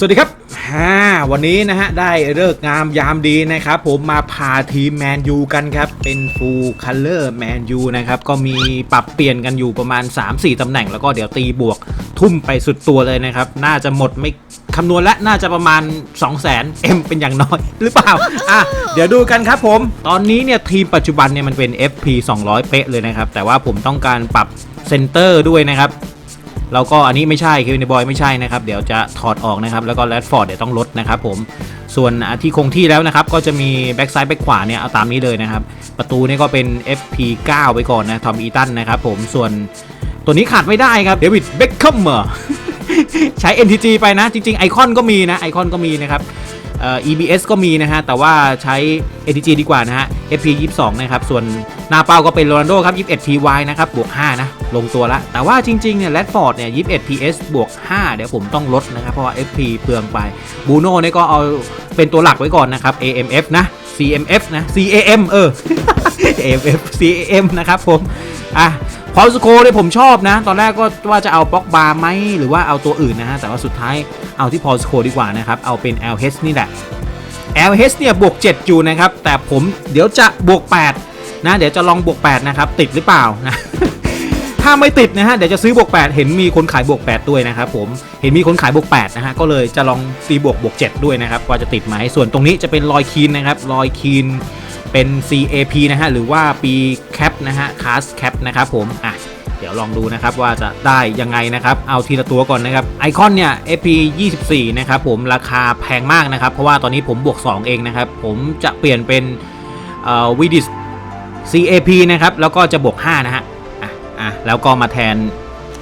สวัสดีครับฮ่าวันนี้นะฮะ ได้เลิกงามยามดีนะครับ ผมมาพาทีมแมนยูกันครับ เป็นฟูลคัลเลอร์แมนยูนะครับ ก็มีปรับเปลี่ยนกันอยู่ประมาณ 3-4 ตำแหน่งแล้วก็เดี๋ยวตีบวกทุ่มไปสุดตัวเลยนะครับ น่าจะหมดไม่คำนวณและน่าจะประมาณ 2 0 0 0 0 0 M เป็นอย่างน้อยหรือเปล่า อะ เดี๋ยวดูกันครับผม ตอนนี้เนี่ยทีมปัจจุบันเนี่ยมันเป็น FP 200 เป๊ะเลยนะครับ แต่ว่าผมต้องการปรับเซนเตอร์ด้วยนะครับ แล้วก็อันนี้ไม่ใช่เควินบอยไม่ใช่นะครับ เดี๋ยวจะถอดออกนะครับ แล้วก็แรดฟอร์ดเดี๋ยวต้องลดนะครับผม ส่วนที่คงที่แล้วนะครับ ก็จะมีแบ็กซ้ายแบ็กขวาเนี่ยเอาตามนี้เลยนะครับ ประตูนี่ก็เป็น FP9 ไปก่อนนะ ทอมอีตันนะครับผม ส่วนตัวนี้ขาดไม่ได้ครับ เดวิดเบ็คแคมเมอร์ใช้ NTG ไปนะ จริง ๆ ไอคอนก็มีนะ ไอคอนก็มีนะครับเอ่อ EBS ก็มีนะฮะ แต่ว่าใช้ NTG ดีกว่านะฮะ FP 22 นะครับ ส่วน หน้าเป้าก็เป็นโรนัลโดครับ21 PY นะครับบวก5นะลงตัวละ แต่ว่าจริงๆเนี่ยแรดฟอร์ดเนี่ย21 PS บวก5เดี๋ยวผมต้องลดนะครับ เพราะว่า FP เปลืองไปบูโน่เนี่ยก็เอาเป็นตัวหลักไว้ก่อนนะครับ AMF นะ CMF นะ CAM เออ AMF CAM นะครับผมอะพอลสโคเนี่ยผมชอบนะ ตอนแรกก็ว่าจะเอาบ็อกบาร์ไหมหรือว่าเอาตัวอื่นนะฮะแต่ว่าสุดท้ายเอาที่พอลสโคดีกว่านะครับ เอาเป็น LH นี่แหละ LH เนี่ยบวก7อยู่นะครับ แต่ผมเดี๋ยวจะบวก 8 นะเดี๋ยวจะลองบวก8นะครับติดหรือเปล่านะถ้าไม่ติดนะฮะเดี๋ยวจะซื้อบวก8เห็นมีคนขายบวก8ด้วยนะครับผมเห็นมีคนขายบวก8นะฮะก็เลยจะลองตีบวกบวก7ด้วยนะครับว่าจะติดไหมส่วนตรงนี้จะเป็นรอยคีนนะครับรอยคีนเป็น CAP นะฮะหรือว่าปีแคปนะฮะคาสแคปนะครับผมอะเดี๋ยวลองดูนะครับว่าจะได้ยังไงนะครับ เอาทีละตัวก่อนนะครับไอคอนเนี่ย FP 24นะครับผมราคาแพงมากนะครับ เพราะว่าตอนนี้ผมบวก 2 เองนะครับ ผมจะเปลี่ยนเป็นวิดิส CAP นะครับแล้วก็จะบวก5นะฮะอะอะแล้วก็มาแทน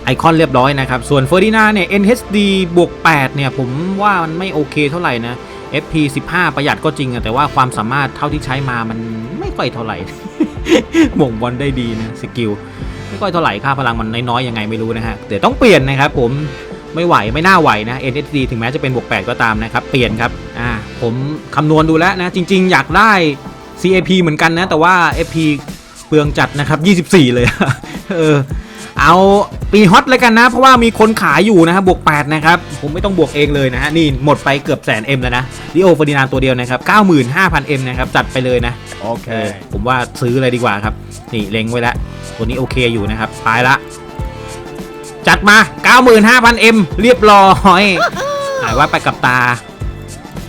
ไอคอนเรียบร้อยนะครับ ส่วนเฟอร์ดินาเนี่ย NHD บวก8เนี่ย ผมว่ามันไม่โอเคเท่าไหร่นะ FP 15 ประหยัดก็จริงอะแต่ว่าความสามารถเท่าที่ใช้มามันไม่ค่อยเท่าไหร่หม่งบอลได้ดีนะสกิลไม่ค่อยเท่าไหร่ค่าพลังมันน้อยๆยังไงไม่รู้นะฮะเดี๋ยวต้องเปลี่ยนนะครับผมไม่ไหวไม่น่าไหวนะ NSD ถึงแม้จะเป็นบวก8ก็ตามนะครับ เปลี่ยนครับอ่าผมคำนวณดูแล้วนะจริง ๆ อยากได้ CAP เหมือนกันนะ แต่ว่า FP เปลืองจัดนะครับ 24 เลย เออ เอาปีฮอตเลยกันนะ เพราะว่ามีคนขายอยู่นะครับบวก 8 นะครับ ผมไม่ต้องบวกเองเลยนะฮะ นี่หมดไปเกือบแสนเอ็มแล้วนะลิโอเฟอร์ดินานตัวเดียวนะครับ 95,000เอ็มนะครับ จัดไปเลยนะ โอเคเออผมว่าซื้อเลยดีกว่าครับ นี่เล็งไว้แล้ว ตัวนี้โอเคอยู่นะครับไปละ จัดมา 95,000 M เรียบร้อยหายว่าไปกับตา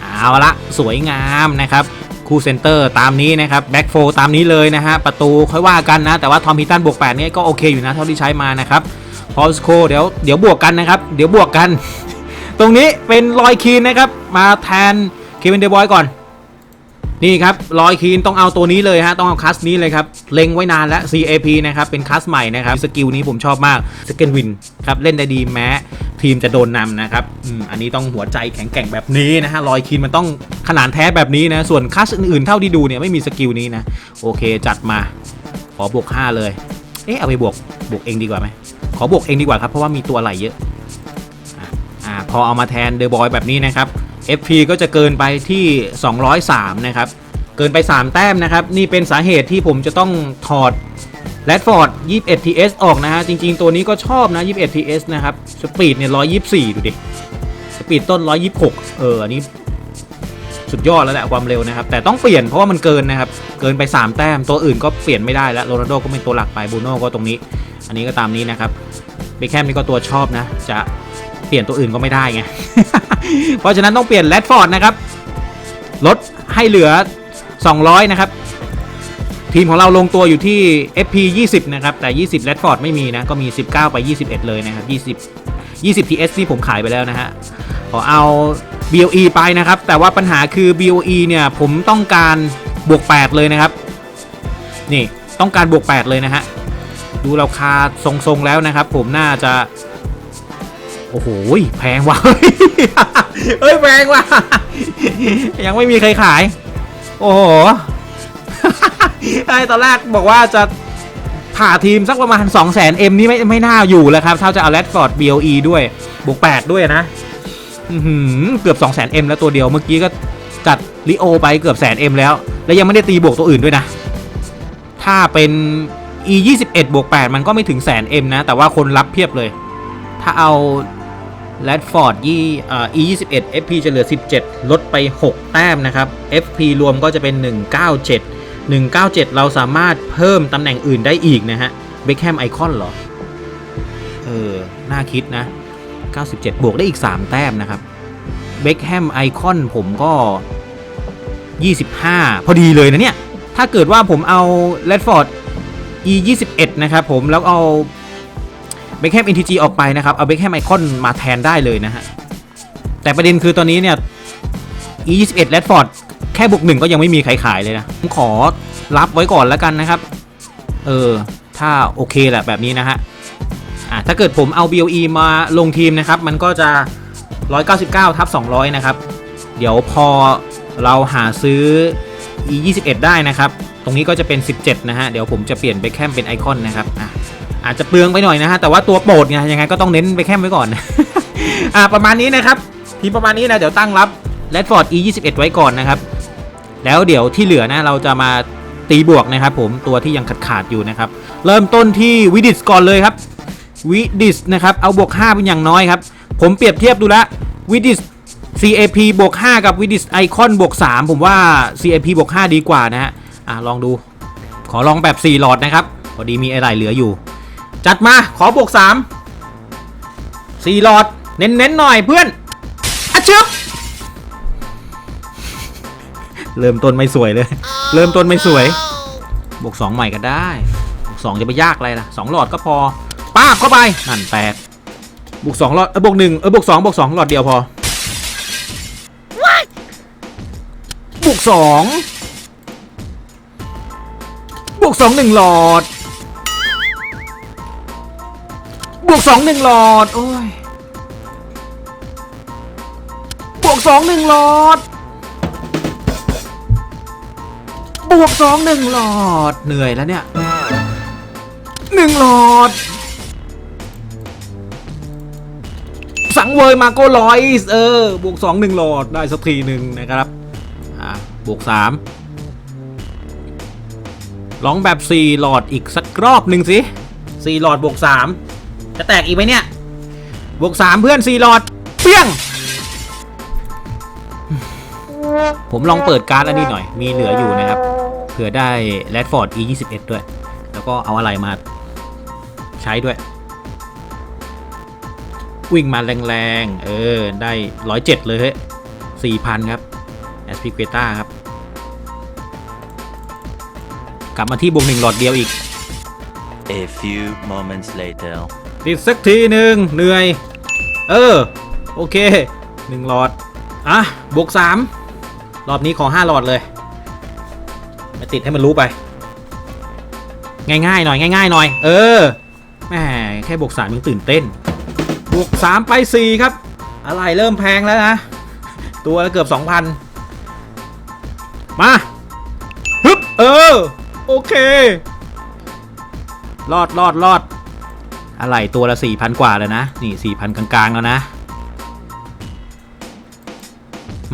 เอาละสวยงามนะครับ คู่เซนเตอร์ตามนี้นะครับแบ็กโฟตามนี้เลยนะฮะประตูค่อยว่ากันนะ แต่ว่าทอมพิตันบวก8เนี่ยก็โอเคอยู่นะเท่าที่ใช้มานะครับพอสโคเดี๋ยวเดี๋ยวบวกกันนะครับ เดี๋ยวบวกกัน ตรงนี้เป็นลอยคีนนะครับ มาแทนเควินเดบอยก่อน นี่ครับรอยคีนต้องเอาตัวนี้เลยฮะต้องเอาคัสนี้เลยครับเล็งไว้นานแล้ว CAP นะครับเป็นคัสใหม่นะครับสกิลนี้ผมชอบมากสเกนวินครับเล่นได้ดีแม้ทีมจะโดนนำนะครับอันนี้ต้องหัวใจแข็งแกร่งแบบนี้นะฮะรอยคีนมันต้องขนาดแท้แบบนี้นะส่วนคัสอื่นๆเท่าที่ดูเนี่ยไม่มีสกิลนี้นะโอเคจัดมาขอบวก 5 เลยเอ๊ะเอาไปบวกบวกเองดีกว่าไหมขอบวกเองดีกว่าครับเพราะว่ามีตัวไหลเยอะอะอ่าพอเอามาแทนเดอะบอยแบบนี้นะครับ FP ก็จะเกินไปที่ 203 นะครับ เกินไป 3 แต้มนะครับ นี่เป็นสาเหตุที่ผมจะต้องถอดแรดฟอร์ด 21 TS ออกนะฮะ จริงๆ ตัวนี้ก็ชอบนะ 21 TS นะครับ สปีดเนี่ย 124 ดูดิ สปีดต้น 126 เออ อันนี้สุดยอดแล้วแหละความเร็วนะครับ แต่ต้องเปลี่ยนเพราะว่ามันเกินนะครับ เกินไป 3 แต้ม ตัวอื่นก็เปลี่ยนไม่ได้แล้วโรนัลโดก็เป็นตัวหลักไปบูโน่ก็ตรงนี้ อันนี้ก็ตามนี้นะครับเบคแคมนี่ก็ตัวชอบนะ จะเปลี่ยนตัวอื่นก็ไม่ได้ไง เพราะฉะนั้นต้องเปลี่ยนแรดฟอร์ดนะครับ ลดให้เหลือ 200 นะครับ ทีมของเราลงตัวอยู่ที่ FP 20 นะครับ แต่ 20แรดฟอร์ดไม่มีนะ ก็มี 19 ไป 21 เลยนะครับ20 20 TS ที่ผมขายไปแล้วนะฮะ ขอเอา BOE ไปนะครับ แต่ว่าปัญหาคือ BOE เนี่ย ผมต้องการบวก 8 เลยนะครับ นี่ต้องการบวก 8 เลยนะฮะ ดูราคาทรงๆแล้วนะครับ ผมน่าจะ อ้โหแพงว่ะเฮ้ยแพงว่ะยังไม่มีใครขาย โอ้โหไอตอนแรกบอกว่าจะผ่าทีมสักประมาณ 2 0 0 0 0 0 M นี่ไม่ไม่น่าอยู่แล้วครับถ้าจะเอาแรดฟอร์ด BOE ด้วยบวก8ด้วยนะอื้อหือเกือบ 2 0 0 0 0 M แล้วตัวเดียวเมื่อกี้ก็จัดลิโอไปเกือบแสน M แล้ว แล้วยังไม่ได้ตีบวกตัวอื่นด้วยนะ ถ้าเป็น E 21บวก8มันก็ไม่ถึงแสน M นะ แต่ว่าคนรับเพียบเลย ถ้าเอา แรดฟอร์ดยี่เอ่อ e 2 1 fp จะเหลือ 17 ลดไป 6 แต้มนะครับ fp รวมก็จะเป็น 197 197 เราสามารถเพิ่มตำแหน่งอื่นได้อีกนะฮะเบคแฮมไอคอนเหรอ เออ น่าคิดนะ 97 บวกได้อีก 3 แต้มนะครับเบคแฮมไอคอนผมก็ 25 พอดีเลยนะเนี่ย ถ้าเกิดว่าผมเอาแรดฟอร์ด e 21 นะครับผมแล้วเอา เบคแฮม NTG ออกไปนะครับ เอาเบคแฮมไอคอนมาแทนได้เลยนะฮะ แต่ประเด็นคือตอนนี้เนี่ย e 21 r e d f o r d แค่บวกหนึ่งก็ยังไม่มีใครขายเลยนะ ผมขอรับไว้ก่อนแล้วกันนะครับ เออ ถ้าโอเคแหละแบบนี้นะฮะ อะถ้าเกิดผมเอา BOE มาลงทีมนะครับ มันก็จะ 199ทับ200 นะครับ เดี๋ยวพอเราหาซื้อ e 21 ได้นะครับ ตรงนี้ก็จะเป็น 17 นะฮะ เดี๋ยวผมจะเปลี่ยนเบคแฮมเป็นไอคอนนะครับ อะ อาจจะเปลืองไปหน่อยนะฮะแต่ว่าตัวโปรดไงยังไงก็ต้องเน้นเบคแฮมไว้ก่อน อะประมาณนี้นะครับทีมประมาณนี้นะเดี๋ยวตั้งรับ Redford E 21ไว้ก่อนนะครับแล้วเดี๋ยวที่เหลือนะเราจะมาตีบวกนะครับผมตัวที่ยังขาดขาดอยู่นะครับเริ่มต้นที่วิดิสก่อนเลยครับวิดิสนะครับเอาบวก5เป็นอย่างน้อยครับผมเปรียบเทียบดูแล้ววิดิส CAP บวก5กับวิดิสไอคอนบวก3ผมว่า CAP บวก5ดีกว่านะฮะอะลองดูขอลองแบบ 4 หลอดนะครับพอดีมีอะไรเหลืออยู่ จัดมาขอบวก3 4หลอด เน้นๆหน่อยเพื่อนอะชึบเริ่มต้นไม่สวยเลย เริ่มต้นไม่สวย บวก2ใหม่ก็ได้บวก2จะไปยากอะไรล่ะ2หลอดก็พอป้าบเข้าไปนั่นแตกบวก2หลอดเออบวก1เออบวก2บวก2หลอดเดียวพอบวก2บวก2 1หลอด บวก2 1หนึ่งหลอด โอ้ย บวก2 1หลอด บวกสองหนึ่งหลอด เหนื่อยแล้วเนี่ยหนึ่งหลอด สังเวยมาโกลอยส์เออ บวกสองหนึ่งหลอดได้สักทีหนึ่งนะครับอะบวกสามลองแบบสี่หลอดอีกสักรอบหนึ่งสิสี่หลอดบวกสาม จะแตกอีกไหมเนี่ย บวกสามเพื่อนสี่หลอดเปี้ยง ผมลองเปิดการ์ดอันนี้หน่อย มีเหลืออยู่นะครับ เผื่อได้ Redford E 2 1ด้วย แล้วก็เอาอะไรมาใช้ด้วย วิ่งมาแรงๆ เออ ได้107เลยเฮ้ย4,000ครับ a s p i q u e t a ครับ กลับมาที่บวกหนึ่งหลอดเดียวอีก A few moments later. ติดสักทีหนึ่งเหนื่อย เออ โอเคหนึ่งหลอด อะ บวกสามรอบนี้ขอห้าหลอดเลยมาติดให้มันรู้ไป ง่ายๆหน่อยง่าย ๆ หน่อย เออแหมแค่บวกสามยังตื่นเต้น บวกสามไปสี่ครับ อะไรเริ่มแพงแล้วนะ ตัวละเกือบสองพันมาฮึบเออ โอเค รอดรอดรอด อะไรตัวละ4,000กว่าแล้วนะ นี่4,000กลางๆแล้วนะ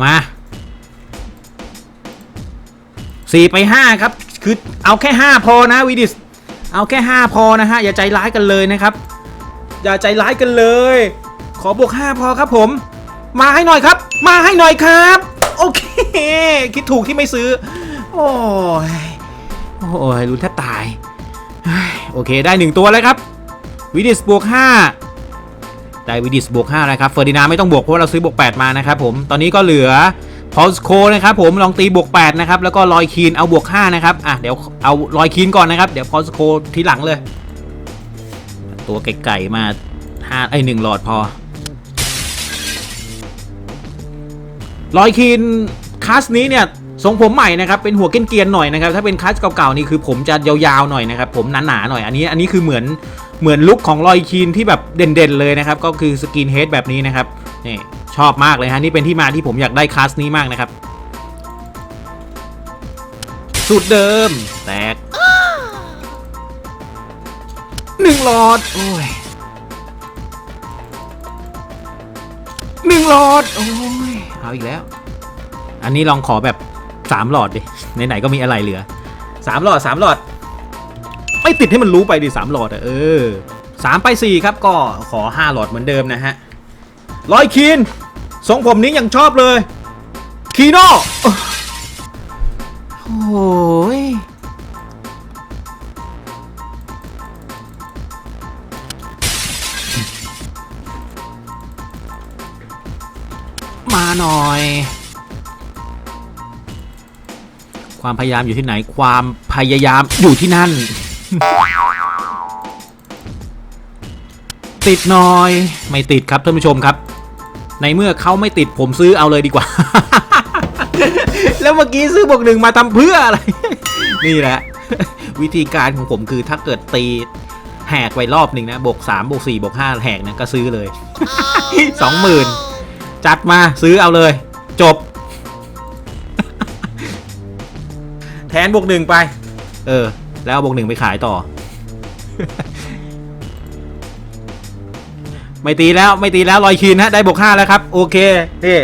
มา4ไป5ครับ คือเอาแค่5พอนะวิดิส เอาแค่5พอนะฮะ อย่าใจร้ายกันเลยนะครับ อย่าใจร้ายกันเลย ขอบวก5พอครับผม มาให้หน่อยครับ มาให้หน่อยครับ โอเค คิดถูกที่ไม่ซื้อ โอ้ย โอ้ยรุนแทบตายเฮ้ยโอเคได้1ตัวแล้วครับ วิดิสบวก5ได้วิดิสบวก5นะครับเฟอร์ดินาไม่ต้องบวกเพราะเราซื้อบวก 8 มานะครับผมตอนนี้ก็เหลือพอลสโคนะครับผมลองตีบวก 8 นะครับ แล้วก็ลอยคีนเอาบวก 5 นะครับ อะ เดี๋ยวเอาลอยคีนก่อนนะครับ เดี๋ยวพอลสโคทีหลังเลย ตัวไก่ๆมา5ไอ้หนึ่งหลอดพอลอยคีนคัสนี้เนี่ยทรงผมใหม่นะครับ เป็นหัวเกรียนๆหน่อยนะครับ ถ้าเป็นคัสเก่าๆนี่คือผมจะยาวๆหน่อยนะครับ ผมหนาๆหน่อย อันนี้ อันนี้คือเหมือน เหมือนลุคของลอยคีนที่แบบเด่นๆเลยนะครับ ก็คือสกินเฮดแบบนี้นะครับนี่ชอบมากเลยฮะนี่เป็นที่มาที่ผมอยากได้คัสนี้มากนะครับสูตรเดิมแตกหนึ่งหลอดโอ้ยหนึ่งหลอดโอ้ยเอาอีกแล้ว อันนี้ลองขอแบบสามหลอดดิไหนๆก็มีอะไรเหลือสามหลอดสามหลอด ไม่ติดให้มันรู้ไปดิสามหลอดอะเออสามไปสี่ครับก็ขอห้าหลอดเหมือนเดิมนะฮะลอยคีนทรงผมนี้ยังชอบเลยคีโน่โอ้ยมาหน่อย ความพยายามอยู่ที่ไหน ความพยายามอยู่ที่นั่น ติดหน่อย ไม่ติดครับท่านผู้ชมครับ ในเมื่อเขาไม่ติดผมซื้อเอาเลยดีกว่า แล้วเมื่อกี้ซื้อบวกหนึ่งมาทำเพื่ออะไร นี่แหละ วิธีการของผมคือถ้าเกิดตีแหกไปรอบหนึ่งนะบวกสามบวกสี่บวกห้าแหกนะก็ซื้อเลยสองหมื่นจัดมาซื้อเอาเลย จบ แทนบวกหนึ่งไป เออ แล้วบวกหนึ่งไปขายต่อ ไม่ตีแล้วไม่ตีแล้วลอยคีนฮะได้บวกห้าแล้วครับ โอเคนี่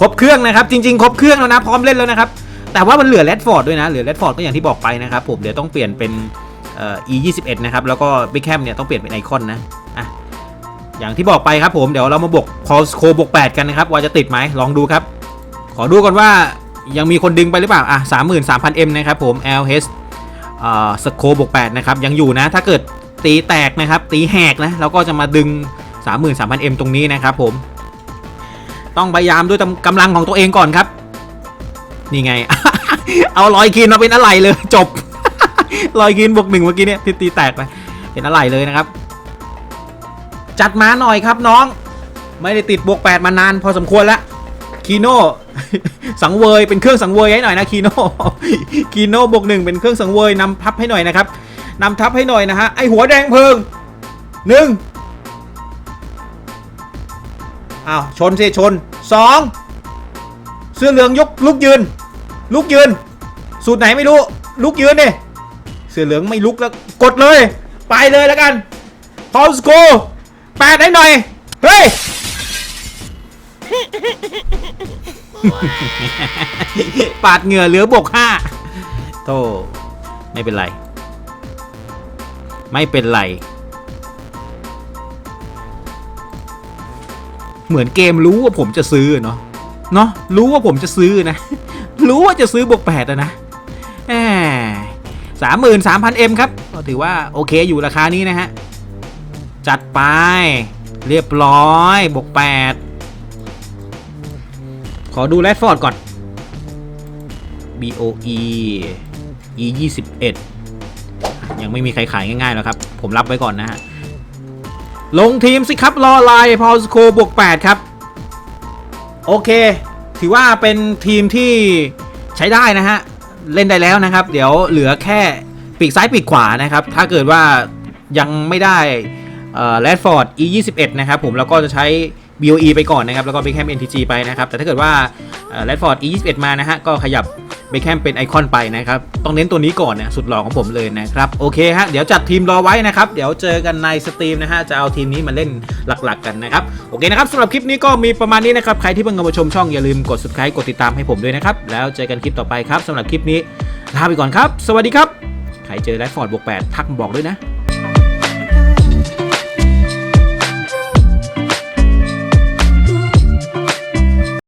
ครบเครื่องนะครับ จริง ๆ ครบเครื่องแล้วนะพร้อมเล่นแล้วนะครับ แต่ว่ามันเหลือแรดฟอร์ดด้วยนะเหลือแรดฟอร์ดก็อย่างที่บอกไปนะครับผมเดี๋ยวต้องเปลี่ยนเป็นเอ่อ e 2 1นะครับแล้วก็บิ๊กแคมเนี่ยต้องเปลี่ยนเป็นไอคอนนะอะอย่างที่บอกไปครับผมเดี๋ยวเรามาบวกพอสโคบวก8กันนะครับว่าจะติดไหมลองดูครับ ขอดูก่อนว่ายังมีคนดึงไปหรือเปล่า อะ 33,000 m นะครับผม LH เอ่อ สโคบวก8นะครับยังอยู่นะถ้าเกิดตีแตกนะครับตีแหกนะเราก็จะมาดึง 33,000 m ตรงนี้นะครับผม ต้องพยายามด้วยกำลังของตัวเองก่อนครับ นี่ไง เอาลอยคีนมาเป็นอะไรเลยจบลอยคีนบวกหนึ่งเมื่อกี้เนี่ยที่ตีแตกไปเป็นอะไรเลยนะครับ จัดมาหน่อยครับน้อง ไม่ได้ติดบวก8มานานพอสมควรแล้ว คีโน่สังเวยเป็นเครื่องสังเวยให้หน่อยนะคีโน่คีโน่บวกหนึ่งเป็นเครื่องสังเวยนำทับให้หน่อยนะครับนำทับให้หน่อยนะฮะไอหัวแดงเพิงหนึ่งอ้าวชนสิชนสองเสื้อเหลืองยกลุกยืน ลุกยืน สูตรไหนไม่รู้ ลุกยืนดิเสื้อเหลืองไม่ลุกแล้วกดเลย ไปเลยแล้วกันพอสโกแปดให้หน่อย เฮ้ย ปาดเหงื่อเหลือบวกห้าโธ่ไม่เป็นไร ไม่เป็นไร เหมือนเกมรู้ว่าผมจะซื้อเนาะเนาะรู้ว่าผมจะซื้อนะ รู้ว่าจะซื้อบวกแปดอะนะสามหมื่นสามพันเอ็มครับ ก็ถือว่าโอเคอยู่ราคานี้นะฮะ จัดไป เรียบร้อยบวกแปด ขอดูแรดฟอร์ดก่อน BOE E 21 ยังไม่มีใครขายง่ายๆหรอกครับ ผมรับไว้ก่อนนะฮะ ลงทีมสิครับรอไลน์พอสโคบวก 8 ครับ โอเค ถือว่าเป็นทีมที่ใช้ได้นะฮะ เล่นได้แล้วนะครับ เดี๋ยวเหลือแค่ปีกซ้ายปีกขวานะครับ ถ้าเกิดว่ายังไม่ได้แรดฟอร์ด E 21 นะครับผมแล้วก็จะใช้ BOE ไปก่อนนะครับ แล้วก็ Beckham NTG ไปนะครับ แต่ถ้าเกิดว่าแรดฟอร์ด E 21 มานะฮะ ก็ขยับ Beckham เป็นไอคอนไปนะครับ ต้องเน้นตัวนี้ก่อนนะ สุดหล่อของผมเลยนะครับ โอเคฮะ เดี๋ยวจัดทีมรอไว้นะครับ เดี๋ยวเจอกันในสตรีมนะฮะ จะเอาทีมนี้มาเล่นหลักๆกันนะครับ โอเคนะครับสำหรับคลิปนี้ก็มีประมาณนี้นะครับ ใครที่เพิ่งมาชมช่องอย่าลืมกด subscribe กดติดตามให้ผมด้วยนะครับ แล้วเจอกันคลิปต่อไปครับสำหรับคลิปนี้ลาไปก่อนครับ สวัสดีครับ ใครเจอแรดฟอร์ดบวก8ทักบอกด้วยนะ